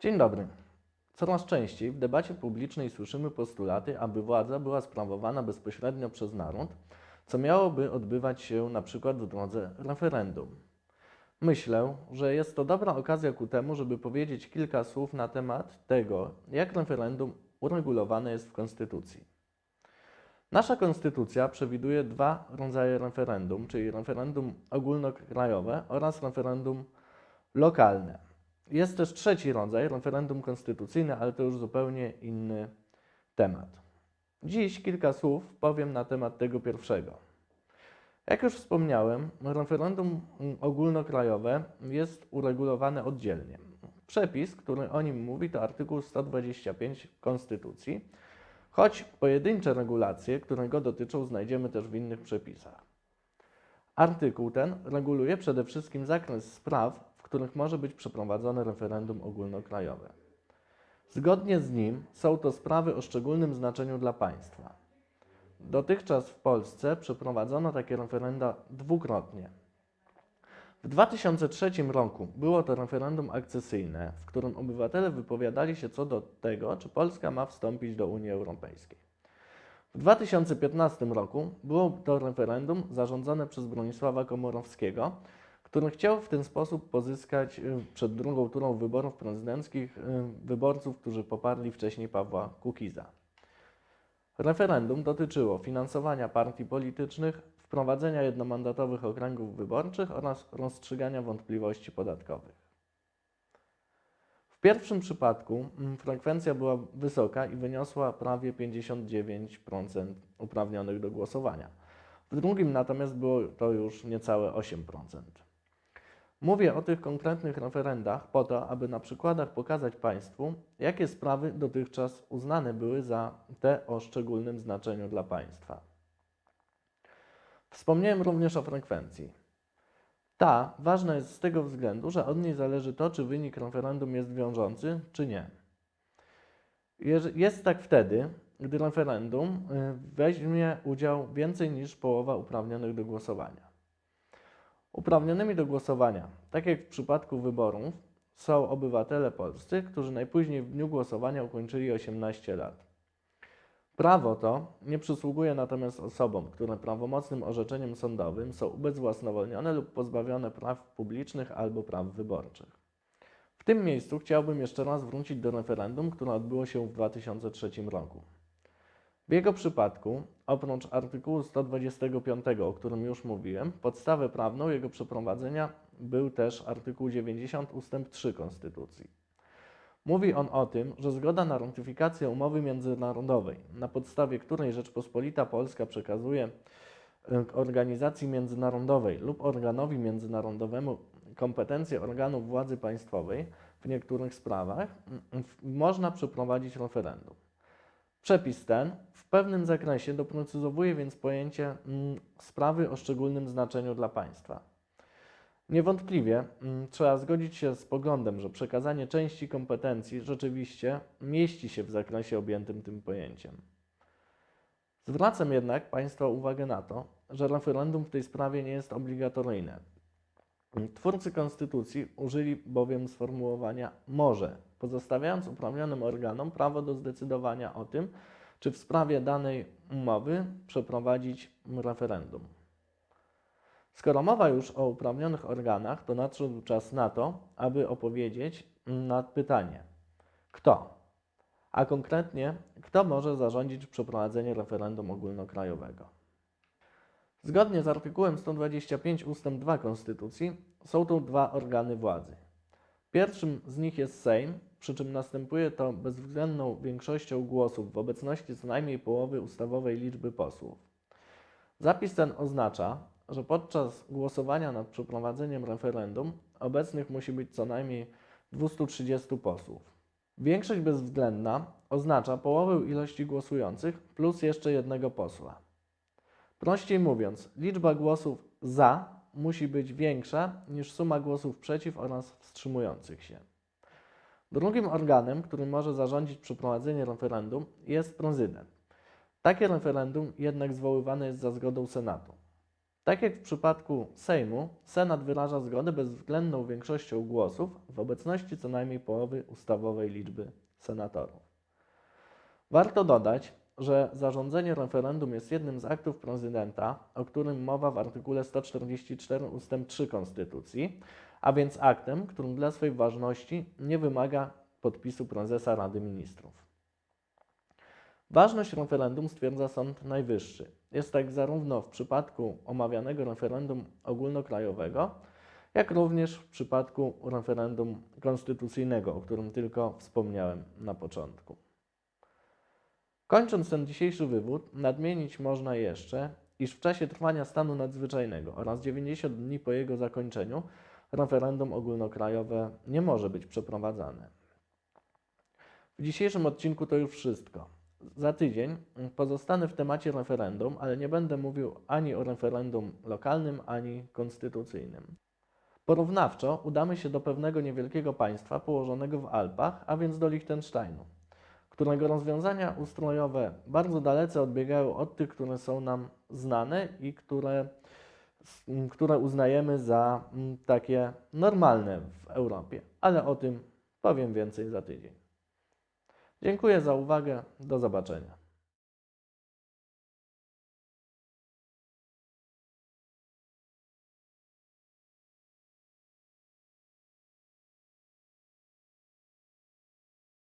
Dzień dobry. Coraz częściej w debacie publicznej słyszymy postulaty, aby władza była sprawowana bezpośrednio przez naród, co miałoby odbywać się na przykład w drodze referendum. Myślę, że jest to dobra okazja ku temu, żeby powiedzieć kilka słów na temat tego, jak referendum uregulowane jest w Konstytucji. Nasza Konstytucja przewiduje dwa rodzaje referendum, czyli referendum ogólnokrajowe oraz referendum lokalne. Jest też trzeci rodzaj, referendum konstytucyjne, ale to już zupełnie inny temat. Dziś kilka słów powiem na temat tego pierwszego. Jak już wspomniałem, referendum ogólnokrajowe jest uregulowane oddzielnie. Przepis, który o nim mówi, to artykuł 125 Konstytucji, choć pojedyncze regulacje, które go dotyczą, znajdziemy też w innych przepisach. Artykuł ten reguluje przede wszystkim zakres spraw, których może być przeprowadzone referendum ogólnokrajowe. Zgodnie z nim są to sprawy o szczególnym znaczeniu dla państwa. Dotychczas w Polsce przeprowadzono takie referenda dwukrotnie. W 2003 roku było to referendum akcesyjne, w którym obywatele wypowiadali się co do tego, czy Polska ma wstąpić do Unii Europejskiej. W 2015 roku było to referendum zarządzone przez Bronisława Komorowskiego, który chciał w ten sposób pozyskać y, przed drugą turą wyborów prezydenckich y, wyborców, którzy poparli wcześniej Pawła Kukiza. Referendum dotyczyło finansowania partii politycznych, wprowadzenia jednomandatowych okręgów wyborczych oraz rozstrzygania wątpliwości podatkowych. W pierwszym przypadku mm, frekwencja była wysoka i wyniosła prawie 59% uprawnionych do głosowania. W drugim natomiast było to już niecałe 8%. Mówię o tych konkretnych referendach po to, aby na przykładach pokazać Państwu, jakie sprawy dotychczas uznane były za te o szczególnym znaczeniu dla państwa. Wspomniałem również o frekwencji. Ta ważna jest z tego względu, że od niej zależy to, czy wynik referendum jest wiążący, czy nie. Jest tak wtedy, gdy referendum y, weźmie udział więcej niż połowa uprawnionych do głosowania. Uprawnionymi do głosowania, tak jak w przypadku wyborów, są obywatele polscy, którzy najpóźniej w dniu głosowania ukończyli 18 lat. Prawo to nie przysługuje natomiast osobom, które prawomocnym orzeczeniem sądowym są ubezwłasnowolnione lub pozbawione praw publicznych albo praw wyborczych. W tym miejscu chciałbym jeszcze raz wrócić do referendum, które odbyło się w 2003 roku. W jego przypadku, oprócz artykułu 125, o którym już mówiłem, podstawę prawną jego przeprowadzenia był też artykuł 90 ust. 3 Konstytucji. Mówi on o tym, że zgoda na ratyfikację umowy międzynarodowej, na podstawie której Rzeczpospolita Polska przekazuje y, organizacji międzynarodowej lub organowi międzynarodowemu kompetencje organów władzy państwowej w niektórych sprawach, można przeprowadzić referendum. Przepis ten w pewnym zakresie doprecyzowuje więc pojęcie mm, sprawy o szczególnym znaczeniu dla państwa. Niewątpliwie mm, trzeba zgodzić się z poglądem, że przekazanie części kompetencji rzeczywiście mieści się w zakresie objętym tym pojęciem. Zwracam jednak Państwa uwagę na to, że referendum w tej sprawie nie jest obligatoryjne. Twórcy konstytucji użyli bowiem sformułowania może, pozostawiając uprawnionym organom prawo do zdecydowania o tym, czy w sprawie danej umowy przeprowadzić referendum. Skoro mowa już o uprawnionych organach, to nadszedł czas na to, aby opowiedzieć na pytanie: kto? A konkretnie, kto może zarządzić przeprowadzenie referendum ogólnokrajowego? Zgodnie z artykułem 125 ust. 2 Konstytucji są to dwa organy władzy. Pierwszym z nich jest Sejm, przy czym następuje to bezwzględną większością głosów w obecności co najmniej połowy ustawowej liczby posłów. Zapis ten oznacza, że podczas głosowania nad przeprowadzeniem referendum obecnych musi być co najmniej 230 posłów. Większość bezwzględna oznacza połowę ilości głosujących plus jeszcze jednego posła. Prościej mówiąc, liczba głosów za musi być większa niż suma głosów przeciw oraz wstrzymujących się. Drugim organem, który może zarządzić przeprowadzenie referendum, jest prezydent. Takie referendum jednak zwoływane jest za zgodą Senatu. Tak jak w przypadku Sejmu, Senat wyraża zgodę bezwzględną większością głosów w obecności co najmniej połowy ustawowej liczby senatorów. Warto dodać, że zarządzenie referendum jest jednym z aktów prezydenta, o którym mowa w artykule 144 ust. 3 Konstytucji, a więc aktem, którym dla swej ważności nie wymaga podpisu prezesa Rady Ministrów. Ważność referendum stwierdza Sąd Najwyższy. Jest tak zarówno w przypadku omawianego referendum ogólnokrajowego, jak również w przypadku referendum konstytucyjnego, o którym tylko wspomniałem na początku. Kończąc ten dzisiejszy wywód, nadmienić można jeszcze, iż w czasie trwania stanu nadzwyczajnego oraz 90 dni po jego zakończeniu referendum ogólnokrajowe nie może być przeprowadzane. W dzisiejszym odcinku to już wszystko. Za tydzień pozostanę w temacie referendum, ale nie będę mówił ani o referendum lokalnym, ani konstytucyjnym. Porównawczo udamy się do pewnego niewielkiego państwa położonego w Alpach, a więc do Liechtensteinu, którego rozwiązania ustrojowe bardzo dalece odbiegają od tych, które są nam znane i które, które uznajemy za takie normalne w Europie. Ale o tym powiem więcej za tydzień. Dziękuję za uwagę. Do zobaczenia.